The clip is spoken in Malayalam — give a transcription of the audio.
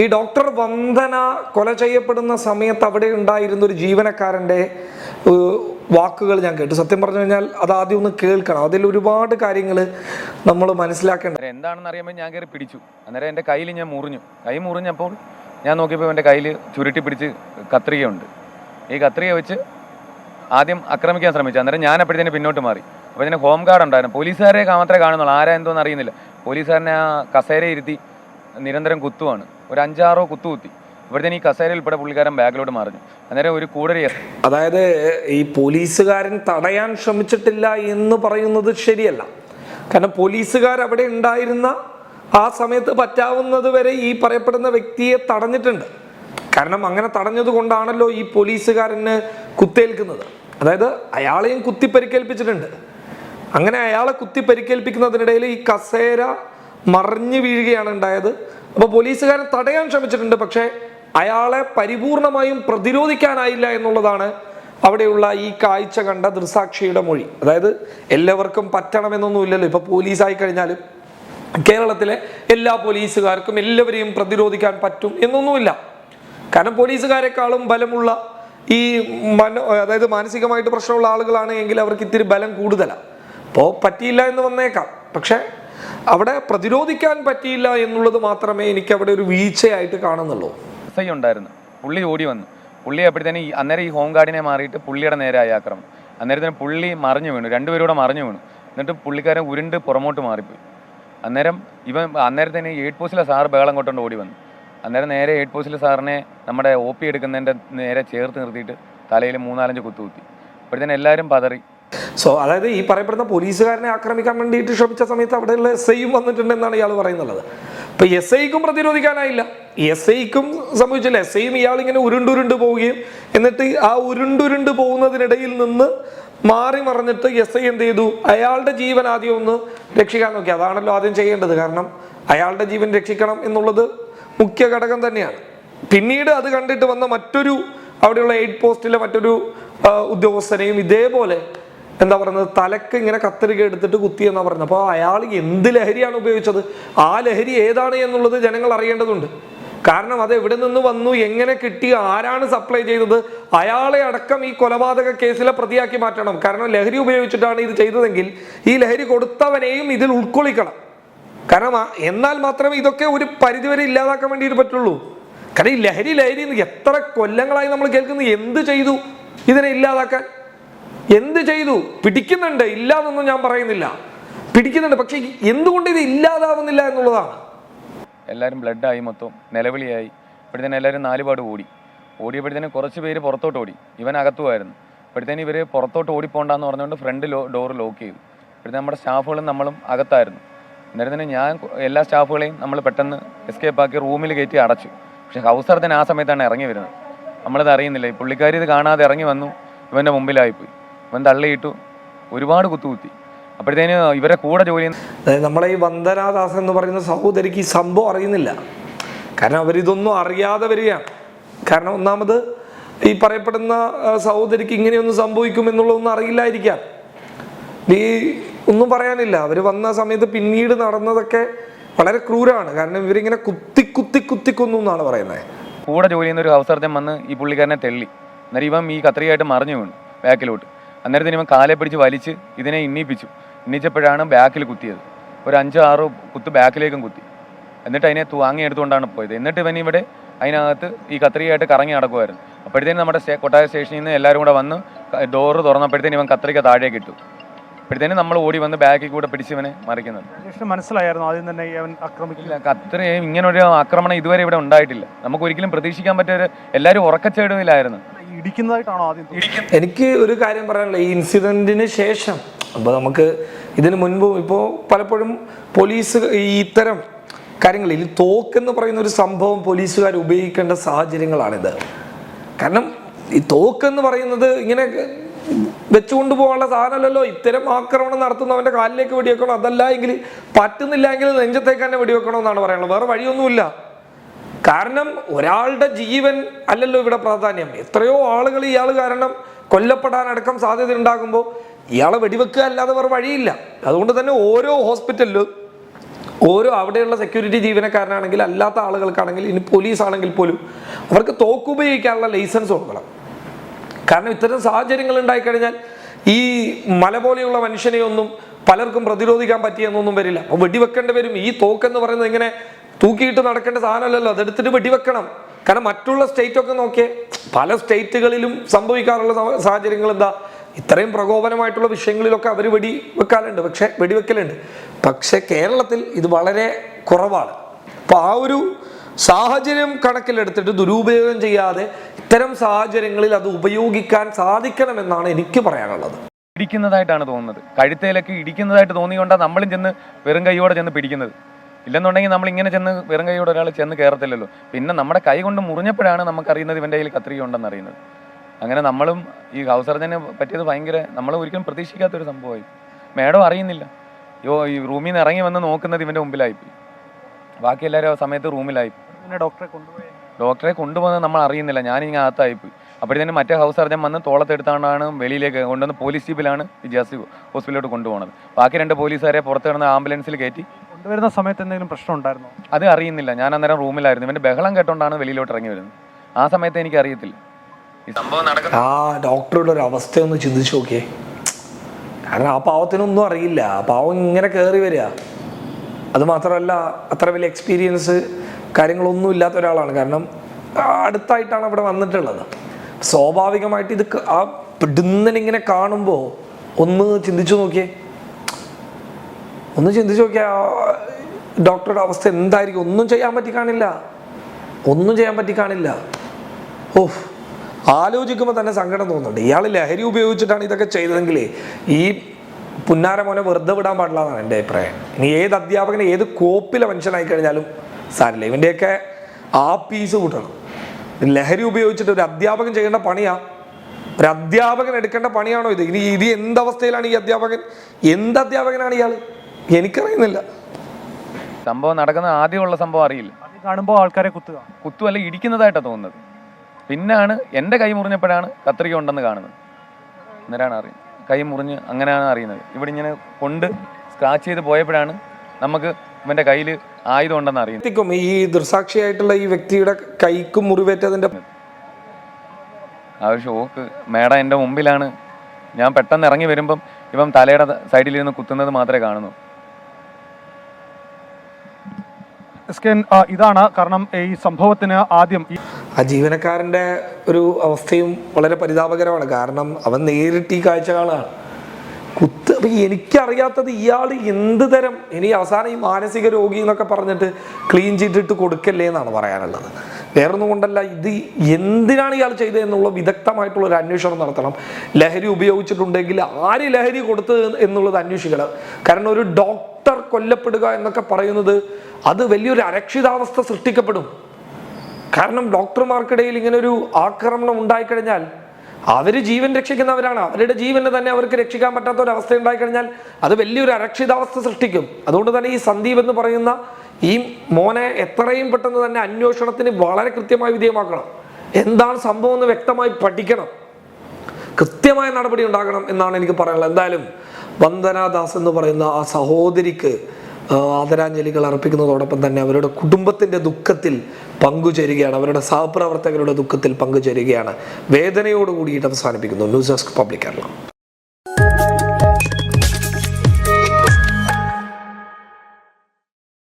ഈ ഡോക്ടർ വന്ദന കൊല ചെയ്യപ്പെടുന്ന സമയത്ത് അവിടെ ഉണ്ടായിരുന്ന ഒരു ജീവനക്കാരന്റെ വാക്കുകൾ ഞാൻ കേട്ടു. സത്യം പറഞ്ഞു കഴിഞ്ഞാൽ അത് ആദ്യം ഒന്ന് കേൾക്കണം. അതിൽ ഒരുപാട് കാര്യങ്ങൾ നമ്മൾ മനസ്സിലാക്കേണ്ട എന്താണെന്ന് അറിയുമ്പോൾ ഞാൻ കയറി പിടിച്ചു. അന്നേരം എന്റെ കയ്യിൽ ഞാൻ മുറിഞ്ഞു. കൈ മുറിഞ്ഞപ്പോൾ ഞാൻ നോക്കിയപ്പോൾ എന്റെ കയ്യിൽ ചുരുട്ടി പിടിച്ച് കത്രികയുണ്ട്. ഈ കത്രിക വെച്ച് ആദ്യം ആക്രമിക്കാൻ ശ്രമിച്ചു. അന്നേരം ഞാൻ അപ്പോഴത്തേന് പിന്നോട്ട് മാറി. അപ്പോൾ ഇതിന് ഹോം ഗാർഡ് ഉണ്ടായിരുന്നു പോലീസുകാരെ മാത്രമേ കാണുന്നുള്ളൂ. ആരാ എന്തോന്ന് അറിയുന്നില്ല. പോലീസുകാരനെ ആ കസേര ഇരുത്തി നിരന്തരം കുത്തുവാണ്. ഒരു അഞ്ചാറോ കുത്തു കുത്തി. ഇവിടുത്തെ ഈ കസേരയിൽ ഉൾപ്പെടെ പുള്ളിക്കാരൻ ബാഗിലോട്ട് മറിഞ്ഞു അന്നേരം ഒരു കൂടരി അതായത് ഈ പോലീസുകാരൻ തടയാൻ ശ്രമിച്ചിട്ടില്ല എന്ന് പറയുന്നത് ശരിയല്ല. കാരണം പോലീസുകാർ അവിടെ ഉണ്ടായിരുന്ന ആ സമയത്ത് പറ്റാവുന്നത് വരെ ഈ പറയപ്പെടുന്ന വ്യക്തിയെ തടഞ്ഞിട്ടുണ്ട്. കാരണം അങ്ങനെ തടഞ്ഞത് കൊണ്ടാണല്ലോ ഈ പോലീസുകാരന് കുത്തേൽക്കുന്നത്. അതായത് അയാളെയും കുത്തി പരിക്കേൽപ്പിച്ചിട്ടുണ്ട് അങ്ങനെ അയാളെ കുത്തി പരിക്കേൽപ്പിക്കുന്നതിനിടയിൽ ഈ കസേര മറിഞ്ഞു വീഴുകയാണ് ഉണ്ടായത്. അപ്പോൾ പോലീസുകാരൻ തടയാൻ ശ്രമിച്ചിട്ടുണ്ട് പക്ഷേ അയാളെ പരിപൂർണമായും പ്രതിരോധിക്കാനായില്ല എന്നുള്ളതാണ് അവിടെയുള്ള ഈ കാഴ്ച കണ്ട ദൃസാക്ഷിയുടെ മൊഴി. അതായത് എല്ലാവർക്കും പറ്റണമെന്നൊന്നുമില്ലല്ലോ. ഇപ്പൊ പോലീസായി കഴിഞ്ഞാലും കേരളത്തിലെ എല്ലാ പോലീസുകാർക്കും എല്ലാവരെയും പ്രതിരോധിക്കാൻ പറ്റും എന്നൊന്നുമില്ല. കാരണം പോലീസുകാരെക്കാളും ബലമുള്ള ഈ മനോ അതായത് മാനസികമായിട്ട് പ്രശ്നമുള്ള ആളുകളാണ് എങ്കിൽ അവർക്ക് ഇത്തിരി ബലം കൂടുതലാണ് അപ്പോൾ പറ്റിയില്ല എന്ന് വന്നേക്കാം. പക്ഷെ അവിടെ പ്രതിരോധിക്കാൻ പറ്റിയില്ല എന്നുള്ളത് മാത്രമേ എനിക്ക് അവിടെ ഒരു വീഴ്ചയായിട്ട് കാണുന്നുള്ളൂ. ഐ ഉണ്ടായിരുന്നു. പുള്ളി ഓടി വന്നു. പുള്ളി അപ്പോഴത്തേന് അന്നേരം ഈ ഹോം ഗാർഡിനെ മാറിയിട്ട് പുള്ളിയുടെ നേരെ ആക്രമം. ആക്രമണം അന്നേരത്തിന് പുള്ളി മറിഞ്ഞു വീണു. രണ്ടുപേരൂടെ മറിഞ്ഞു വീണു. എന്നിട്ട് പുള്ളിക്കാരൻ ഉരുണ്ട് പുറമോട്ട് മാറിപ്പോയി. അന്നേരം ഇവൻ അന്നേരത്തിന് എയ്റ്റ് പോസ്റ്റിലെ സാറ് ബഹളം കൊണ്ടുകൊണ്ട് ഓടി വന്നു. അന്നേരം നേരെ എയ്റ്റ് പോസ്റ്റിലെ സാറിനെ നമ്മുടെ ഒ പി എടുക്കുന്നതിന്റെ നേരെ ചേർത്ത് നിർത്തിയിട്ട് തലയിൽ മൂന്നാലഞ്ച് കുത്തുകുത്തി. അപ്പോഴത്തേന് എല്ലാവരും പതറി. സോ അതായത് ഈ പറയപ്പെടുന്ന പോലീസുകാരനെ ആക്രമിക്കാൻ വേണ്ടിയിട്ട് ശ്രമിച്ച സമയത്ത് അവിടെയുള്ള എസ് ഐയും വന്നിട്ടുണ്ടെന്നാണ് ഇയാൾ പറയുന്നുള്ളത്. ഇപ്പൊ എസ് ഐക്കും പ്രതിരോധിക്കാനായില്ല. എസ് ഐക്കും സംഭവിച്ചില്ല. എസ് ഐയും ഇയാൾ ഇങ്ങനെ ഉരുണ്ടുരുണ്ട് പോവുകയും എന്നിട്ട് ആ ഉരുണ്ടുരുണ്ട് പോകുന്നതിനിടയിൽ നിന്ന് മാറി മറിഞ്ഞിട്ട് എസ് ഐ എന്ത് ചെയ്തു? അയാളുടെ ജീവൻ ആദ്യം ഒന്ന് രക്ഷിക്കാൻ നോക്കി. അതാണല്ലോ ആദ്യം ചെയ്യേണ്ടത്. കാരണം അയാളുടെ ജീവൻ രക്ഷിക്കണം എന്നുള്ളത് മുഖ്യ ഘടകം തന്നെയാണ്. പിന്നീട് അത് കണ്ടിട്ട് വന്ന മറ്റൊരു അവിടെയുള്ള എയ്ഡ് പോസ്റ്റിലെ മറ്റൊരു ഉദ്യോഗസ്ഥനെയും ഇതേപോലെ എന്താ പറയുന്നത്? തലക്ക് ഇങ്ങനെ കത്തിരിക എടുത്തിട്ട് കുത്തി എന്നാ പറയുന്നത്. അപ്പോൾ അയാൾ എന്ത് ലഹരിയാണ് ഉപയോഗിച്ചത്? ആ ലഹരി ഏതാണ് എന്നുള്ളത് ജനങ്ങൾ അറിയേണ്ടതുണ്ട്. കാരണം അത് എവിടെ നിന്ന് വന്നു എങ്ങനെ കിട്ടി ആരാണ് സപ്ലൈ ചെയ്തത്? അയാളെ അടക്കം ഈ കൊലപാതക കേസിലെ പ്രതിയാക്കി മാറ്റണം. കാരണം ലഹരി ഉപയോഗിച്ചിട്ടാണ് ഇത് ചെയ്തതെങ്കിൽ ഈ ലഹരി കൊടുത്തവനെയും ഇതിൽ ഉൾക്കൊള്ളിക്കണം. കാരണം എന്നാൽ മാത്രമേ ഇതൊക്കെ ഒരു പരിധിവരെ ഇല്ലാതാക്കാൻ വേണ്ടിയിട്ട് പറ്റുള്ളൂ. കാരണം ഈ ലഹരി ലഹരി എത്ര കൊല്ലങ്ങളായി നമ്മൾ കേൾക്കുന്നത് എന്ത് ചെയ്തു ഇതിനെ ഇല്ലാതാക്കാൻ? എന്ത് ചെയ്തു? പിടിക്കുന്നുണ്ട്. ഇല്ല എന്നൊന്നും ഞാൻ പറയുന്നില്ല. പിടിക്കുന്നുണ്ട്. പക്ഷേ എന്തുകൊണ്ട് ഇത് ഇല്ലാതാവുന്നില്ല എന്നുള്ളതാണ്. എല്ലാവരും ബ്ലഡായി മൊത്തം. നിലവിളിയായി. ഇപ്പോഴത്തേന് എല്ലാവരും നാലുപാട് ഓടി. ഓടിയപ്പോഴത്തേന് കുറച്ച് പേര് പുറത്തോട്ട് ഓടി. ഇവൻ അകത്തുമായിരുന്നു. ഇപ്പോഴത്തേന് ഇവർ പുറത്തോട്ട് ഓടിപ്പോണ്ടെന്ന് പറഞ്ഞുകൊണ്ട് ഫ്രണ്ട് ലോ ഡോർ ലോക്ക് ചെയ്തു. ഇപ്പോഴത്തെ നമ്മുടെ സ്റ്റാഫുകളും നമ്മളും അകത്തായിരുന്നു. അന്നേരത്തിന് ഞാൻ എല്ലാ സ്റ്റാഫുകളെയും നമ്മൾ പെട്ടെന്ന് എസ്കേപ്പ് ആക്കി റൂമിൽ കയറ്റി അടച്ചു. പക്ഷെ തന്നെ ആ സമയത്താണ് ഇറങ്ങി വരുന്നത്. നമ്മളിത് അറിയുന്നില്ല. ഈ പുള്ളിക്കാരി ഇത് കാണാതെ ഇറങ്ങി വന്നു. ഇവന്റെ മുമ്പിലായിപ്പോയി. ഇവൻ തള്ളിയിട്ടു. ഒരുപാട് കുത്തുകുത്തി. അപ്പോഴത്തേന് ഇവരെ കൂടെ ജോലി അതായത് നമ്മളെ ഈ വന്ദനാദാസൻ എന്ന് പറയുന്ന സഹോദരിക്ക് ഈ സംഭവം അറിയുന്നില്ല. കാരണം അവരിതൊന്നും അറിയാതെ വരികയാണ്. കാരണം ഒന്നാമത് ഈ പറയപ്പെടുന്ന സഹോദരിക്ക് ഇങ്ങനെയൊന്നും സംഭവിക്കും എന്നുള്ളതൊന്നും അറിയില്ലായിരിക്കാം. ഈ ഒന്നും പറയാനില്ല. അവർ വന്ന സമയത്ത് പിന്നീട് നടന്നതൊക്കെ വളരെ ക്രൂരമാണ്. കാരണം ഇവരിങ്ങനെ കുത്തി കുത്തി കുത്തി കൊന്നു എന്നാണ് പറയുന്നത്. കൂടെ ജോലി ചെയ്യുന്ന ഒരു അവസരത്തിൽ വന്ന് ഈ പുള്ളിക്കാരനെ തെള്ളി. അന്നേരം ഇവൻ ഈ കത്രികയായിട്ട് മറിഞ്ഞു വീണു ബാക്കിലോട്ട്. അന്നേരത്തിന് ഇവൻ കാലെ പിടിച്ച് വലിച്ച് ഇതിനെ ഇന്നിപ്പിച്ചു. ഇന്നിച്ചപ്പോഴാണ് ബാക്കിൽ കുത്തിയത്. ഒരു അഞ്ചോ ആറോ കുത്ത് ബാക്കിലേക്കും കുത്തി. എന്നിട്ട് അതിനെ വാങ്ങിയെടുത്തുകൊണ്ടാണ് പോയത്. എന്നിട്ട് ഇവൻ ഇവിടെ അതിനകത്ത് ഈ കത്രികയായിട്ട് കറങ്ങി നടക്കുമായിരുന്നു അപ്പോഴത്തേനും നമ്മുടെ സ്റ്റേ കൊട്ടായ സ്റ്റേഷനിൽ നിന്ന് എല്ലാവരും കൂടെ വന്ന് ഡോറ് തുറന്നപ്പോഴത്തേനും ഇവൻ കത്രിക താഴേക്ക് ഇട്ടു. അപ്പോഴത്തേനും നമ്മൾ ഓടി വന്ന് ബാക്കിൽ കൂടെ പിടിച്ച് ഇവനെ മറിക്കുന്നത്. മനസ്സിലായിരുന്നു ആദ്യം തന്നെ അവൻ ആക്രമിക്കില്ല കത്രയും ഇങ്ങനൊരു ആക്രമണം ഇതുവരെ ഇവിടെ ഉണ്ടായിട്ടില്ല. നമുക്ക് ഒരിക്കലും പ്രതീക്ഷിക്കാൻ പറ്റിയ എല്ലാവരും ഉറക്കച്ചേടുവിലായിരുന്നു ഇടിക്കുന്നതായിട്ടാണോ ആദ്യം എനിക്ക് ഒരു കാര്യം പറയാനുള്ള ഈ ഇൻസിഡന്റിന് ശേഷം അപ്പോൾ നമുക്ക് ഇതിന് മുൻപ് ഇപ്പോൾ പലപ്പോഴും പോലീസ് ഈ ഇത്തരം കാര്യങ്ങളിൽ തോക്കെന്ന് പറയുന്ന ഒരു സംഭവം പോലീസുകാർ ഉപയോഗിക്കേണ്ട സാഹചര്യങ്ങളാണിത്. കാരണം ഈ തോക്കെന്ന് പറയുന്നത് ഇങ്ങനെ വെച്ചുകൊണ്ട് പോകാനുള്ള സാധനമല്ലല്ലോ. ഇത്തരം ആക്രമണം നടത്തുന്നവന്റെ കാലിലേക്ക് വെടിവെക്കണം. അതല്ല എങ്കിൽ പറ്റുന്നില്ല എങ്കിൽ നെഞ്ചത്തേക്ക് തന്നെ വെടിവെക്കണം എന്നാണ് പറയാനുള്ളത് വേറെ വഴിയൊന്നുമില്ല. കാരണം ഒരാളുടെ ജീവൻ അല്ലല്ലോ ഇവിടെ പ്രാധാന്യം. എത്രയോ ആളുകൾ ഇയാൾ കാരണം കൊല്ലപ്പെടാനടക്കം സാധ്യത ഉണ്ടാകുമ്പോൾ ഇയാളെ വെടിവെക്കുക അല്ലാതെ വേറെ വഴിയില്ല. അതുകൊണ്ട് തന്നെ ഓരോ ഹോസ്പിറ്റലിലും ഓരോ അവിടെയുള്ള സെക്യൂരിറ്റി ജീവനക്കാരനാണെങ്കിൽ അല്ലാത്ത ആളുകൾക്കാണെങ്കിൽ ഇനി പോലീസ് ആണെങ്കിൽ പോലും അവർക്ക് തോക്ക് ഉപയോഗിക്കാനുള്ള ലൈസൻസ് കൊടുക്കണം. കാരണം ഇത്തരം സാഹചര്യങ്ങൾ ഉണ്ടായിക്കഴിഞ്ഞാൽ ഈ മല പോലെയുള്ള മനുഷ്യനെയൊന്നും പലർക്കും പ്രതിരോധിക്കാൻ പറ്റിയെന്നൊന്നും വരില്ല. അപ്പോൾ വെടിവെക്കേണ്ടി വരും. ഈ തോക്കെന്ന് പറയുന്നത് ഇങ്ങനെ തൂക്കിയിട്ട് നടക്കേണ്ട സാധനമല്ലല്ലോ. അതെടുത്തിട്ട് വെടിവെക്കണം. കാരണം മറ്റുള്ള സ്റ്റേറ്റ് ഒക്കെ നോക്കിയേ പല സ്റ്റേറ്റുകളിലും സംഭവിക്കാറുള്ള സാഹചര്യങ്ങൾ എന്താ ഇത്രയും പ്രകോപനമായിട്ടുള്ള വിഷയങ്ങളിലൊക്കെ അവർ വെടി വെക്കാറുണ്ട്. പക്ഷെ വെടിവെക്കലുണ്ട്. പക്ഷെ കേരളത്തിൽ ഇത് വളരെ കുറവാണ്. അപ്പൊ ആ ഒരു സാഹചര്യം കണക്കിലെടുത്തിട്ട് ദുരുപയോഗം ചെയ്യാതെ ഇത്തരം സാഹചര്യങ്ങളിൽ അത് ഉപയോഗിക്കാൻ സാധിക്കണമെന്നാണ് എനിക്ക് പറയാനുള്ളത്. ഇടിക്കുന്നതായിട്ടാണ് തോന്നുന്നത്. കഴുത്തേലൊക്കെ ഇടിക്കുന്നതായിട്ട് തോന്നിക്കൊണ്ടാണ് നമ്മളും ചെന്ന് വെറും കൈയോടെ ചെന്ന് പിടിക്കുന്നത്. ഇല്ലെന്നുണ്ടെങ്കിൽ നമ്മൾ ഇങ്ങനെ ചെന്ന് വെറും കൈയോടെ ഒരാൾ ചെന്ന് കയറത്തില്ലല്ലോ. പിന്നെ നമ്മുടെ കൈ കൊണ്ട് മുറിഞ്ഞപ്പോഴാണ് നമുക്കറിയുന്നത് ഇവന്റെ കയ്യിൽ കത്രിക ഉണ്ടെന്ന് അറിയുന്നത്. അങ്ങനെ നമ്മളും ഈ ഹൗസ് സർജനെ പറ്റിയത് ഭയങ്കര നമ്മൾ ഒരിക്കലും പ്രതീക്ഷിക്കാത്തൊരു സംഭവമായി. മേഡം അറിയുന്നില്ല. യോ ഈ റൂമിൽ നിന്ന് ഇറങ്ങി വന്ന് നോക്കുന്നത് ഇവന്റെ മുമ്പിലായിപ്പോയി. ബാക്കി എല്ലാവരും ആ സമയത്ത് റൂമിലായി. പിന്നെ ഡോക്ടറെ കൊണ്ടുപോയി. ഡോക്ടറെ കൊണ്ടുപോകുന്നത് നമ്മൾ അറിയുന്നില്ല. ഞാനിങ്ങനെ അകത്തായിപ്പോയി. അപ്പോഴത്തേനും മറ്റേ ഹൗസ് സർജൻ വന്ന് തോളത്തെടുത്താണ്ടാണ് വെളിയിലേക്ക് കൊണ്ടുവന്ന് പോലീസ് ജീപ്പിലാണ് വിജയാസി ഹോസ്പിറ്റലിലോട്ട് കൊണ്ടുപോകുന്നത് ബാക്കി രണ്ട് പോലീസുകാരെ പുറത്ത് കിടന്ന ആംബുലൻസിൽ കയറ്റി കൊണ്ടുവരുന്ന സമയത്ത് എന്തെങ്കിലും പ്രശ്നം ഉണ്ടായിരുന്നോ? അത് അറിയുന്നില്ല. ഞാൻ അന്നേരം റൂമിലായിരുന്നു. ഇവന്റെ ബഹളം കേട്ടോണ്ടാണ് വെളിയിലോട്ട് ഇറങ്ങി വരുന്നത്. ആ സമയത്ത് എനിക്ക് അറിയത്തില്ല. ഈ സംഭവം നടക്കുന്ന ആ ഡോക്ടറുടെ ഒരു അവസ്ഥ ഒന്ന് ചിന്തിച്ചു നോക്കിയേ. കാരണം ആ പാവത്തിനൊന്നും അറിയില്ല. ആ പാവം ഇങ്ങനെ കയറി വരിക. അത് മാത്രമല്ല അത്ര വലിയ എക്സ്പീരിയൻസ് കാര്യങ്ങളൊന്നും ഇല്ലാത്ത ഒരാളാണ്. കാരണം അടുത്തായിട്ടാണ് അവിടെ വന്നിട്ടുള്ളത്. സ്വാഭാവികമായിട്ട് ഇത് ക- ആ പിടുന്നനിങ്ങനെ കാണുമ്പോൾ ഒന്ന് ചിന്തിച്ചു നോക്കിയേ. ഒന്ന് ചിന്തിച്ച് നോക്കിയാൽ ഡോക്ടറുടെ അവസ്ഥ എന്തായിരിക്കും? ഒന്നും ചെയ്യാൻ പറ്റി കാണില്ല. ഒന്നും ചെയ്യാൻ പറ്റി കാണില്ല. ഓഹ് ആലോചിക്കുമ്പോൾ തന്നെ സങ്കടം തോന്നുന്നുണ്ട്. ഇയാൾ ലഹരി ഉപയോഗിച്ചിട്ടാണ് ഇതൊക്കെ ചെയ്തതെങ്കിൽ ഈ പുന്നാര മോനെ വെറുതെ വിടാൻ പാടില്ല എന്നാണ് എന്റെ അഭിപ്രായം. ഇനി ഏത് അധ്യാപകനെ ഏത് കോപ്പിലെ മനുഷ്യനായി കഴിഞ്ഞാലും സാരില്ല ഇവന്റെയൊക്കെ ആ പീസ് കൂട്ടണം. ലഹരി ഉപയോഗിച്ചിട്ട് ഒരു അധ്യാപകൻ ചെയ്യേണ്ട പണിയാ. ഒരു അധ്യാപകൻ എടുക്കേണ്ട പണിയാണോ ഇത്? ഇനി ഇത് എന്തവസ്ഥയിലാണ് ഈ അധ്യാപകൻ? എന്ത് അധ്യാപകനാണ് ഇയാൾ എനിക്കറിയുന്നില്ല. സംഭവം നടക്കുന്ന ആദ്യമുള്ള സംഭവം അറിയില്ല. അത് കാണുമ്പോൾ ആൾക്കാരെ കുത്തുക. കുത്തുവല്ല ഇടിക്കുന്നതായിട്ടാണ് തോന്നുന്നത്. പിന്നാണ് എന്റെ കൈ മുറിഞ്ഞപ്പോഴാണ് കത്രിക ഉണ്ടെന്ന് കാണുന്നത്. അന്നേരമാണ് അറിയുന്നത്. കൈ മുറിഞ്ഞ് അങ്ങനെയാണ് അറിയുന്നത്. ഇവിടെ ഇങ്ങനെ കൊണ്ട് സ്ക്രാച്ച് ചെയ്ത് പോയപ്പോഴാണ് നമുക്ക് ഇവന്റെ കയ്യിൽ ആയുധം ഉണ്ടെന്ന് അറിയുന്നത്. ഈ ദൃസാക്ഷിയായിട്ടുള്ള ഈ വ്യക്തിയുടെ കൈക്ക് മുറിവേറ്റതിന്റെ ആ ഒരു ഷോക്ക് മേഡം എന്റെ മുമ്പിലാണ്. ഞാൻ പെട്ടെന്ന് ഇറങ്ങി വരുമ്പം ഇവൻ തലയുടെ സൈഡിൽ ഇരുന്ന് കുത്തുന്നത് മാത്രമേ കാണുന്നു. എസ് കെ ഇതാണ് കാരണം ഈ സംഭവത്തിന് ആദ്യം ആ ജീവനക്കാരന്റെ ഒരു അവസ്ഥയും വളരെ പരിതാപകരമാണ്. കാരണം അവൻ നേരിട്ട് ഈ കാഴ്ച കാണുകയാണ് കുത്ത് അപ്പൊ എനിക്കറിയാത്തത് ഇയാൾ എന്ത് തരം ഇനി അവസാനം ഈ മാനസിക രോഗി എന്നൊക്കെ പറഞ്ഞിട്ട് ക്ലീൻ ചെയ്തിട്ട് കൊടുക്കല്ലേ എന്നാണ് പറയാനുള്ളത്. വേറൊന്നും കൊണ്ടല്ല. ഇത് എന്തിനാണ് ഇയാൾ ചെയ്തത് എന്നുള്ള വിദഗ്ധമായിട്ടുള്ള ഒരു അന്വേഷണം നടത്തണം. ലഹരി ഉപയോഗിച്ചിട്ടുണ്ടെങ്കിൽ ആര് ലഹരി കൊടുത്തത് എന്നുള്ളത് അന്വേഷിക്കണം. കാരണം ഒരു ഡോക്ടർ കൊല്ലപ്പെടുക എന്നൊക്കെ പറയുന്നത് അത് വലിയൊരു അരക്ഷിതാവസ്ഥ സൃഷ്ടിക്കപ്പെടും. കാരണം ഡോക്ടർമാർക്കിടയിൽ ഇങ്ങനെ ഒരു ആക്രമണം ഉണ്ടായിക്കഴിഞ്ഞാൽ അവർ ജീവൻ രക്ഷിക്കുന്നവരാണ്. അവരുടെ ജീവനെ തന്നെ അവർക്ക് രക്ഷിക്കാൻ പറ്റാത്ത ഒരു അവസ്ഥ ഉണ്ടായിക്കഴിഞ്ഞാൽ അത് വലിയൊരു അരക്ഷിതാവസ്ഥ സൃഷ്ടിക്കും. അതുകൊണ്ട് തന്നെ ഈ സന്ദീപ് എന്ന് പറയുന്ന ഈ മോനെ എത്രയും പെട്ടെന്ന് തന്നെ അന്വേഷണത്തിന് വളരെ കൃത്യമായി വിധേയമാക്കണം. എന്താണ് സംഭവം എന്ന് വ്യക്തമായി പഠിക്കണം. കൃത്യമായ നടപടി ഉണ്ടാകണം എന്നാണ് എനിക്ക് പറയാനുള്ളത്. എന്തായാലും വന്ദനാദാസ് എന്ന് പറയുന്ന ആ സഹോദരിക്ക് ആദരാഞ്ജലികൾ അർപ്പിക്കുന്നതോടൊപ്പം തന്നെ അവരുടെ കുടുംബത്തിന്റെ ദുഃഖത്തിൽ പങ്കുചേരുകയാണ്. അവരുടെ സഹപ്രവർത്തകരുടെ ദുഃഖത്തിൽ പങ്കുചേരുകയാണ്. വേദനയോട് കൂടിയിട്ട് അവസാനിപ്പിക്കുന്നു. News desk public Kerala.